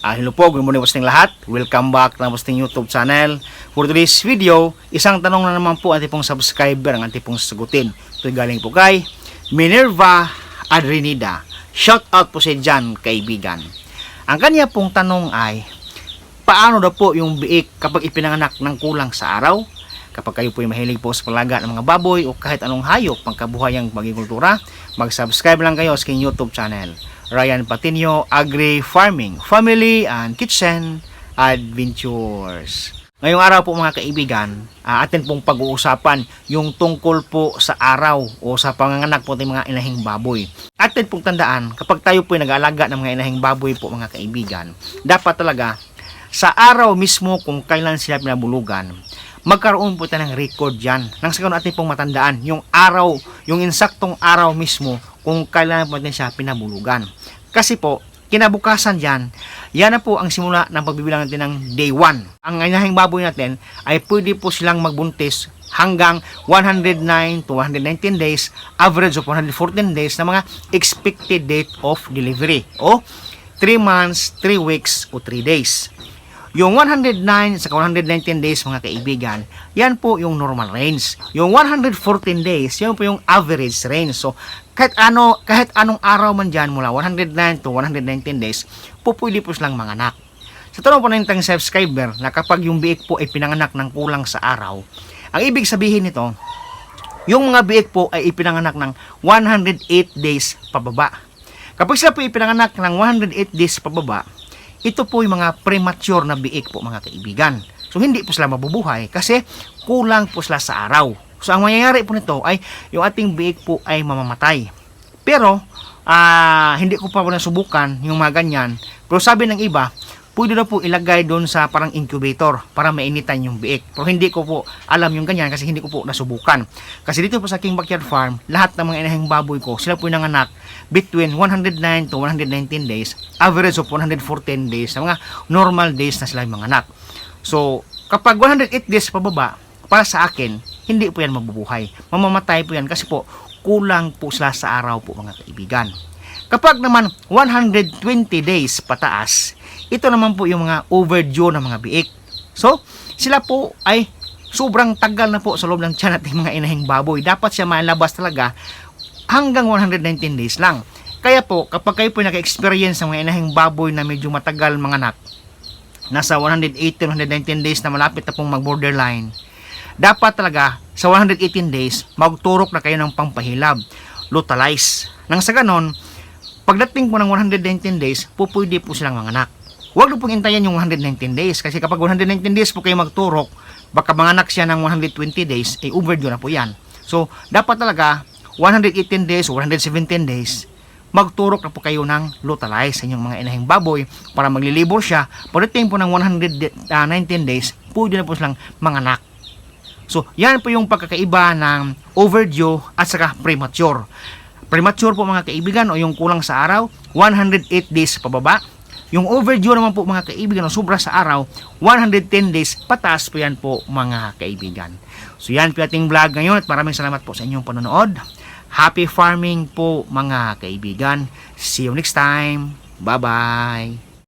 Ah, hello po, good morning po lahat. Welcome back na po YouTube channel. For today's video, isang tanong na naman po ang ating pong subscriber ang ating pong sagutin. Ito galing po kay Minerva Adrenida. Shout out po sa dyan, kaibigan. Ang kanya pong tanong ay, paano daw po yung biik kapag ipinanganak ng kulang sa araw? Kapag kayo po ay mahilig po sa palaga ng mga baboy o kahit anong hayop pangkabuhayang magikultura, mag-subscribe lang kayo sa aking YouTube channel. Ryan Patinio Agri Farming, Family and Kitchen Adventures. Ngayong araw po mga kaibigan, uh, atin pong pag-uusapan yung tungkol po sa araw o sa panganganak po ng mga inahing baboy. Atin pong tandaan, kapag tayo po nag-aalaga ng mga inahing baboy po mga kaibigan, dapat talaga sa araw mismo kung kailan sila pinabulugan, magkaroon po tayo ng record dyan. Nang sa ganun atin pong matandaan, yung araw, yung insaktong araw mismo kung kailan po natin siya pinabulugan. Kasi po, kinabukasan dyan, yan na po ang simula ng pagbibilang natin ng day 1. Ang inahing baboy natin ay pwede po silang magbuntis hanggang 109 to 119 days, average of 114 days na mga expected date of delivery o 3 months, 3 weeks o 3 days. Yung 109 sa 119 days mga kaibigan, yan po yung normal range. Yung 114 days, yan po yung average range. So, kahit ano, kahit anong araw man dyan mula 109 to 119 days, po pwede po silang manganak. Sa tanong po na yung subscriber na kapag yung biik po ay pinanganak ng kulang sa araw, ang ibig sabihin nito, yung mga biik po ay ipinanganak ng 108 days pababa. Kapag sila po ipinanganak ng 108 days pababa, ito po yung mga premature na biik po mga kaibigan. So hindi po sila mabubuhay kasi kulang po sila sa araw. So ang mangyayari po nito ay yung ating biik po ay mamamatay. Pero ah, hindi ko pa po nasubukan yung mga ganyan. Pero sabi ng iba, pwede na po ilagay doon sa parang incubator para mainitan yung biik. Pero hindi ko po alam yung ganyan kasi hindi ko po nasubukan. Kasi dito po sa King Backyard Farm, lahat ng mga inahing baboy ko, sila po yung nanganak between 109 to 119 days, average of 114 days, na mga normal days na sila yung mga anak. So, kapag 108 days pababa, para sa akin, hindi po yan mabubuhay. Mamamatay po yan kasi po, kulang po sila sa araw po mga kaibigan. Kapag naman 120 days pataas, ito naman po yung mga overdue ng mga biik. So, sila po ay sobrang tagal na po sa loob ng tiyan natin mga inahing baboy. Dapat siya malabas talaga hanggang 119 days lang. Kaya po, kapag kayo po naka-experience ng mga inahing baboy na medyo matagal mga anak, nasa 118 119 days na malapit na pong mag-borderline, dapat talaga sa 118 days, magturok na kayo ng pampahilab, lutalize. Nang sa ganon, pagdating po ng 119 days, po pwede po silang manganak. Huwag na pong intayan yung 119 days kasi kapag 119 days po kayo magturok, baka manganak siya ng 120 days, eh overdue na po yan. So, dapat talaga 118 days o 117 days, magturok na po kayo ng lutalize sa inyong mga inahing baboy para maglilibor siya. Pagdating po ng 119 days, pwede na po silang manganak. So, yan po yung pagkakaiba ng overdue at saka premature. Premature po mga kaibigan o yung kulang sa araw, 108 days pababa. Yung overdue naman po mga kaibigan o sobra sa araw, 110 days pataas po yan po mga kaibigan. So yan po ating vlog ngayon at maraming salamat po sa inyong panonood. Happy farming po mga kaibigan. See you next time. Bye-bye.